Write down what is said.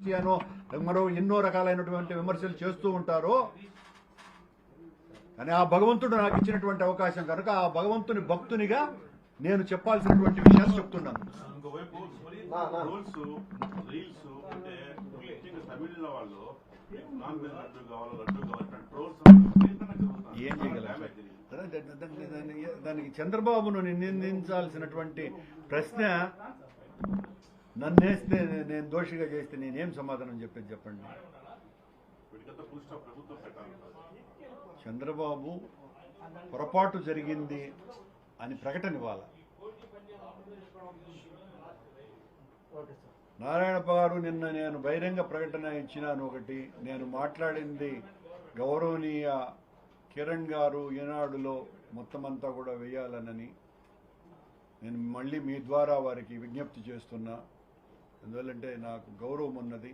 అనో మరో ఎన్నో రకాలైనటువంటి విమర్శలు చేస్తూ ఉంటారో కానీ ఆ భగవంతుడు నాకు ఇచ్చినటువంటి అవకాశం కనుక ఆ భగవంతుని భక్తునిగా నేను చెప్పాల్సినటువంటి విషయాలు చెప్తున్నాను. ఏం చేయగలం? దానికి చంద్రబాబును నిందించాల్సినటువంటి ప్రశ్న నన్ను వేస్తే నేను దోషిగా చేస్తే నేనేం సమాధానం చెప్పేది చెప్పండి? చంద్రబాబు పొరపాటు జరిగింది అని ప్రకటన ఇవ్వాల. నారాయణప్ప గారు నిన్న నేను బహిరంగ ప్రకటన ఇచ్చినాను ఒకటి. నేను మాట్లాడింది గౌరవనీయ కిరణ్ గారు ఈనాడులో మొత్తం అంతా కూడా వేయాలనని. నేను మళ్ళీ మీ ద్వారా వారికి విజ్ఞప్తి చేస్తున్నా. ఎందువల్లంటే నాకు గౌరవం ఉన్నది.